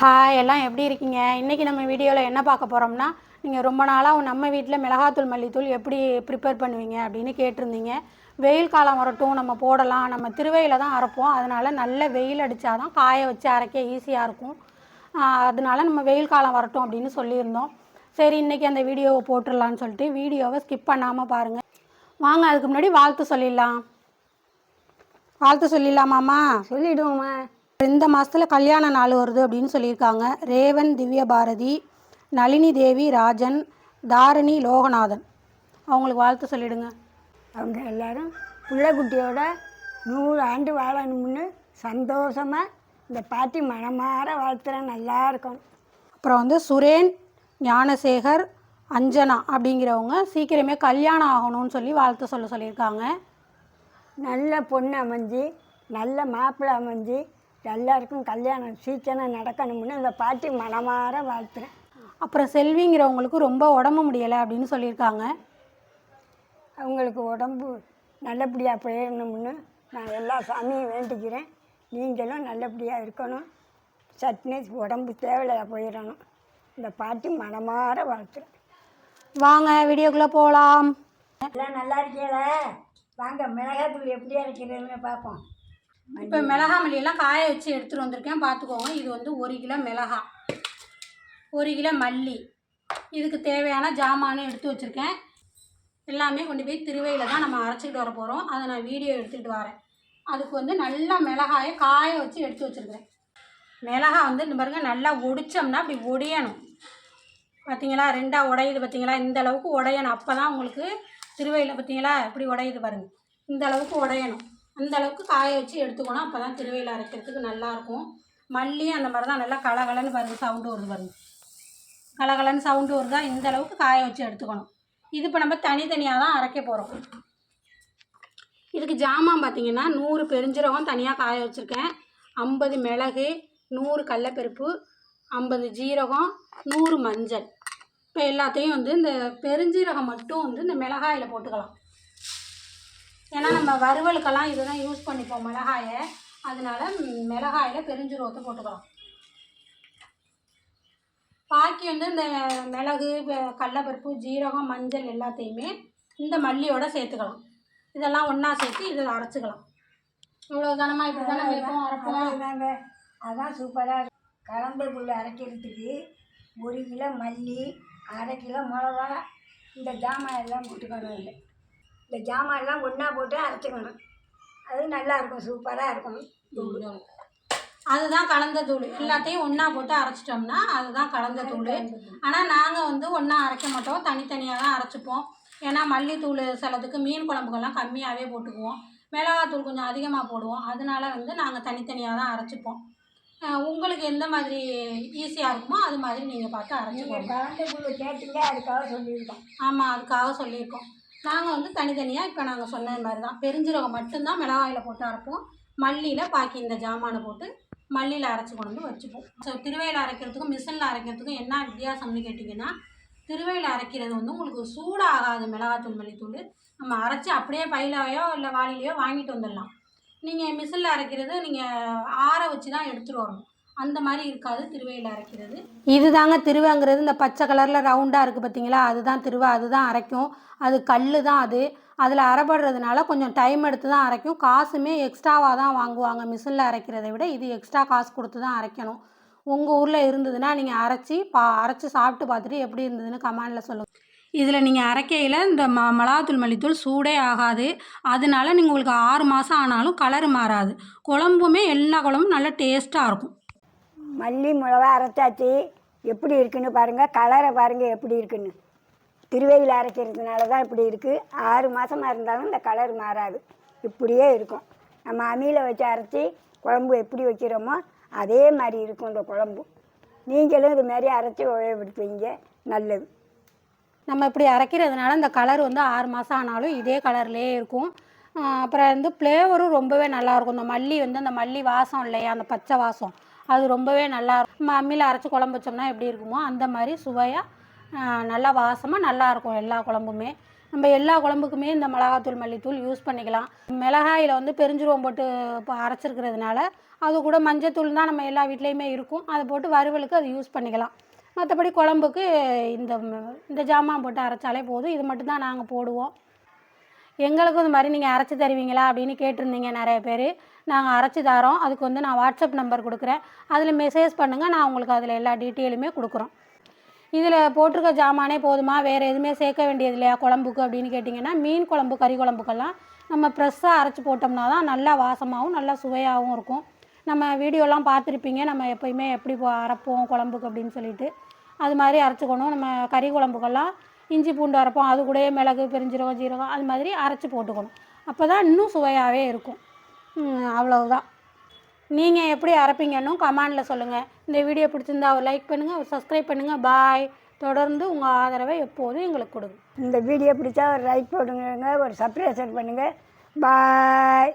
Hi எல்லாம் எப்படி இருக்கீங்க? இன்றைக்கி நம்ம வீடியோவில் என்ன பார்க்க போகிறோம்னா நீங்கள் ரொம்ப நாளாக நம்ம வீட்டில் மிளகாத்தூள் மல்லித்தூள் எப்படி ப்ரிப்பேர் பண்ணுவீங்க அப்படின்னு கேட்டிருந்தீங்க. வெயில் காலம் வரட்டும் நம்ம போடலாம். நம்ம திருவையில் தான் அரைப்போம். அதனால் நல்ல வெயில் அடித்தா தான் காய வச்சு அரைக்க ஈஸியாக இருக்கும். அதனால நம்ம வெயில் காலம் வரட்டும் அப்படின்னு சொல்லியிருந்தோம். சரி இன்றைக்கி அந்த வீடியோவை போட்டுடலான்னு சொல்லிட்டு வீடியோவை ஸ்கிப் பண்ணாமல் பாருங்கள் வாங்க அதுக்கு முன்னாடி வாழ்த்து சொல்லிடலாம். வாழ்த்து சொல்லிடலாமாம்மா? சொல்லிவிடுவோம்மா இந்த மாதத்தில் கல்யாண நாள் வருது அப்படின்னு சொல்லியிருக்காங்க. ரேவன் திவ்ய பாரதி நளினி தேவி ராஜன் தாரணி லோகநாதன். அவங்களுக்கு வாழ்த்து சொல்லிடுங்க. அவங்க எல்லாரும் பிள்ளைக்குட்டியோட நூறு ஆண்டு வாழணும்னு சந்தோஷமாக இந்த பாட்டி மனமாற வாழ்த்துறேன் நல்லா இருக்கும். அப்புறம் வந்து சுரேன் ஞானசேகர் அஞ்சனா அப்படிங்கிறவங்க சீக்கிரமே கல்யாணம் ஆகணும்னு சொல்லி வாழ்த்து சொல்ல சொல்லியிருக்காங்க. நல்ல பொண்ணு அமைஞ்சு நல்ல மாப்பிள்ளை அமைஞ்சு எல்லாருக்கும் கல்யாணம் சீக்கிரம் நடக்கணும்னு இந்த பாட்டி மனமாற வாழ்த்துறேன். அப்புறம் செல்விங்கிறவங்களுக்கு ரொம்ப உடம்பு முடியலை அப்படின்னு சொல்லியிருக்காங்க. அவங்களுக்கு உடம்பு நல்லபடியாக போயிடணும்னு நான் எல்லா சாமியும் வேண்டிக்கிறேன். நீங்களும் நல்லபடியாக இருக்கணும். சட்னி உடம்பு தேவையில்லையா போயிடணும். இந்த பாட்டி மனமாற வாழ்த்துறேன். வாங்க வீடியோக்குள்ளே போகலாம் எல்லாம் நல்லா இருக்கீங்களா? வாங்க மிளகாத்தூள் எப்படி அரைக்கிறதுன்னு பார்ப்போம். இப்போ மிளகா மல்லியெல்லாம் காய வச்சு எடுத்துகிட்டு வந்திருக்கேன். பார்த்துக்கோங்க. இது வந்து ஒரு கிலோ மிளகா. ஒரு கிலோ மல்லி. இதுக்கு தேவையான ஜாமானும் எடுத்து வச்சுருக்கேன். எல்லாமே கொண்டு போய் திருவையில் தான் நம்ம அரைச்சிக்கிட்டு வர போகிறோம் அதை நான் வீடியோ எடுத்துக்கிட்டு வரேன். அதுக்கு வந்து நல்லா மிளகாயை காய வச்சு எடுத்து வச்சுருக்கிறேன். மிளகா வந்து இந்த பாருங்க நல்லா ஒடிச்சோம்னா அப்படி ஒடியணும். பார்த்தீங்களா ரெண்டாக உடையுது பார்த்தீங்களா இந்த அளவுக்கு உடையணும். அப்போ தான் உங்களுக்கு திருவையில் பார்த்தீங்களா இப்படி உடையுது பாருங்க. இந்த அளவுக்கு உடையணும். அந்த அளவுக்கு காய வச்சு எடுத்துக்கணும் அப்போ தான் திருவையில் அரைக்கிறதுக்கு நல்லாயிருக்கும் மல்லியும் அந்த மாதிரி தான் நல்லா கலகலன்னு பாருங்க சவுண்டு வருது பாருங்க. கலகலன்னு சவுண்டு வருதா இந்த அளவுக்கு காய வச்சு எடுத்துக்கணும். இது இப்போ நம்ம தனித்தனியாக தான் அரைக்க போகிறோம் இதுக்கு ஜாமான் பார்த்தீங்கன்னா நூறு பெருஞ்சீரகம் தனியாக காய வச்சுருக்கேன். ஐம்பது மிளகு நூறு கடலப்பருப்பு ஐம்பது ஜீரகம் நூறு மஞ்சள். இப்போ எல்லாத்தையும் வந்து இந்த பெருஞ்சீரகம் மட்டும் வந்து இந்த மிளகாயில் போட்டுக்கலாம். ஏன்னா நம்ம வறுவலுக்கெல்லாம் இதுதான் யூஸ் பண்ணிப்போம் மிளகாயை. அதனால் மிளகாயில் பெருஞ்சீரகத்தை போட்டுக்கலாம். பாக்கி வந்து இந்த மிளகு கடலப்பருப்பு ஜீரகம் மஞ்சள் எல்லாத்தையுமே இந்த மல்லியோட சேர்த்துக்கலாம். இதெல்லாம் ஒன்றா சேர்த்து இதை அரைச்சிக்கலாம். இவ்வளோ கனமாக இப்படி தானே வைப்போம் அரைப்போம்? அதாங்க அதான் சூப்பராக கலந்ததுள்ள அரைக்கிறதுக்கு ஒரு கிலோ மல்லி அரை கிலோ மிளகா இந்த ஜாமான் எல்லாம் போட்டுக்கணும் இல்லை இந்த ஜாமான் எல்லாம் ஒன்றா போட்டு அரைச்சிக்கணும். அது நல்லா இருக்கும். சூப்பராக இருக்கும் அதுதான் கலந்த தூள். எல்லாத்தையும் ஒன்றா போட்டு அரைச்சிட்டோம்னா அதுதான் கலந்த தூள். ஆனால் நாங்கள் வந்து ஒன்றா அரைக்க மாட்டோம். தனித்தனியாக தான் அரைச்சிப்போம். ஏன்னா மல்லித்தூள் சிலதுக்கு மீன் குழம்புக்கெல்லாம் கம்மியாகவே போட்டுக்குவோம். மிளகாத்தூள் கொஞ்சம் அதிகமாக போடுவோம். அதனால வந்து நாங்கள் தனித்தனியாக தான் அரைச்சிப்போம் உங்களுக்கு எந்த மாதிரி ஈஸியாக இருக்குமோ அது மாதிரி நீங்கள் பார்த்து அரைச்சிக்கோங்க. கலந்ததுள்ள கேட்டீங்க அதுக்காக சொல்லியிருக்கோம். ஆமாம் அதுக்காக சொல்லியிருக்கோம். நாங்கள் வந்து தனித்தனியாக இப்போ நாங்கள் சொன்ன மாதிரி தான் பெருஞ்சீரகம் மட்டும்தான் மிளகாயில் போட்டு அரைப்போம். மல்லியில் பாக்கி இந்த ஜாமானை போட்டு மல்லியில் அரைச்சி கொண்டு வந்து வச்சுப்போம். ஸோ திருவையில் அரைக்கிறதுக்கும் மிஷினில் அரைக்கிறதுக்கும் என்ன வித்தியாசம்னு கேட்டிங்கன்னா திருவையில் அரைக்கிறது வந்து உங்களுக்கு சூடாகாது மிளகாத்தூள் மல்லித்தூள். நம்ம அரைச்சி அப்படியே பையிலையோ இல்லை வாளிலையோ வாங்கிட்டு வந்துடலாம். நீங்கள் மிஷினில் அரைக்கிறது நீங்கள் ஆற வச்சு தான் எடுத்துகிட்டு வரணும். அந்த மாதிரி இருக்காது திருவையில் அரைக்கிறது. இதுதாங்க திருவைங்கிறது. இந்த பச்சை கலரில் ரவுண்டாக இருக்குது பார்த்தீங்களா அதுதான் திருவை அதுதான் அரைக்கும். அது கல் தான் அது. அதில் அரைப்படுறதுனால கொஞ்சம் டைம் எடுத்து தான் அரைக்கும். காசுமே எக்ஸ்ட்ராவாக தான் வாங்குவாங்க மிஷினில் அரைக்கிறதை விட. இது எக்ஸ்ட்ரா காசு கொடுத்து தான் அரைக்கணும். உங்கள் ஊரில் இருந்ததுன்னா நீங்கள் அரைச்சி பா அரைச்சி சாப்பிட்டு பார்த்துட்டு எப்படி இருந்ததுன்னு கமெண்டில் சொல்லுங்கள் இதில் நீங்கள் அரைக்கையில் இந்த ம மிளகாத்தூள் மல்லித்தூள் சூடே ஆகாது. அதனால நீங்கள் உங்களுக்கு ஆறு மாதம் ஆனாலும் கலர் மாறாது. குழம்புமே எல்லா குழம்பும் நல்லா டேஸ்ட்டாக இருக்கும். மல்லி மிளகா அரைச்சாச்சு. எப்படி இருக்குன்னு பாருங்கள் கலரை பாருங்கள் எப்படி இருக்குன்னு. திருவையில் அரைக்கிறதுனால தான் இப்படி இருக்குது ஆறு மாதமாக இருந்தாலும் இந்த கலர் மாறாது. இப்படியே இருக்கும். நம்ம அம்மியில் வச்சு அரைச்சி குழம்பு எப்படி வைக்கிறோமோ அதே மாதிரி இருக்கும் இந்த குழம்பு. நீங்களும் இது மாதிரி அரைச்சி உபயோகப்படுத்துவீங்க. நல்லது. நம்ம இப்படி அரைக்கிறதுனால இந்த கலர் வந்து ஆறு மாதம் ஆனாலும் இதே கலர்லேயே இருக்கும். அப்புறம் வந்து ஃப்ளேவரும் ரொம்பவே நல்லாயிருக்கும் இந்த மல்லி வந்து அந்த மல்லி வாசம் இல்லையா? அந்த பச்சை வாசம். அது ரொம்பவே நல்லா இருக்கும். நம்ம அம்மியில் அரைச்சி குழம்பு வச்சோம்னா எப்படி இருக்குமோ அந்த மாதிரி சுவையாக நல்லா வாசமாக நல்லாயிருக்கும் எல்லா குழம்புமே. நம்ம எல்லா குழம்புக்குமே இந்த மிளகாத்தூள் மல்லித்தூள் யூஸ் பண்ணிக்கலாம். மிளகாயில் வந்து பெருஞ்சீரகம் போட்டு இப்போ அரைச்சிருக்கிறதுனால அது கூட மஞ்சத்தூள் தான் நம்ம எல்லா வீட்லேயுமே இருக்கும். அதை போட்டு வறுவலுக்கு அது யூஸ் பண்ணிக்கலாம். மற்றபடி குழம்புக்கு இந்த இந்த ஜாமான் போட்டு அரைச்சாலே போதும். இது மட்டும்தான் நாங்கள் போடுவோம். எங்களுக்கும் இது மாதிரி நீங்கள் அரைச்சி தருவீங்களா அப்படின்னு கேட்டிருந்தீங்க நிறைய பேர். நாங்கள் அரைச்சி தரோம். அதுக்கு வந்து நான் வாட்ஸ்அப் நம்பர் கொடுக்குறேன். அதில் மெசேஜ் பண்ணுங்கள் நான் உங்களுக்கு அதில் எல்லா டீட்டெயிலுமே கொடுக்குறோம். இதில் போட்டிருக்க ஜாமானே போதுமா? வேறு எதுவுமே சேர்க்க வேண்டியது இல்லையா? குழம்புக்கு அப்படின்னு கேட்டிங்கன்னா மீன் குழம்பு கறி குழம்புக்கெல்லாம் நம்ம ஃப்ரெஷ்ஷாக அரைச்சி போட்டோம்னா தான் நல்லா வாசமாகவும் நல்லா சுவையாகவும் இருக்கும். நம்ம வீடியோலாம் பார்த்துருப்பீங்க. நம்ம எப்போயுமே எப்படி அரைப்போம் குழம்புக்கு அப்படின்னு சொல்லிட்டு. அது மாதிரி அரைச்சிக்கணும். நம்ம கறி குழம்புக்கெல்லாம் இஞ்சி பூண்டு அரைப்போம் அது கூடயே மிளகு பெருஞ்சீரகம் ஜீரகம் அது மாதிரி அரைச்சி போட்டுக்கணும். அப்போ தான் இன்னும் சுவையாகவே இருக்கும். அவ்வளவுதான். நீங்கள் எப்படி அரைப்பீங்கன்னு கமெண்டில் சொல்லுங்கள் இந்த வீடியோ பிடிச்சிருந்தா ஒரு லைக் பண்ணுங்கள் ஒரு சப்ஸ்கிரைப் பண்ணுங்கள் பாய் தொடர்ந்து உங்கள் ஆதரவை எப்போதும் எங்களுக்கு கொடுங்க. இந்த வீடியோ பிடிச்சா ஒரு லைக் போடுங்க ஒரு சப்ஸ்கிரைப் பண்ணுங்கள் பாய்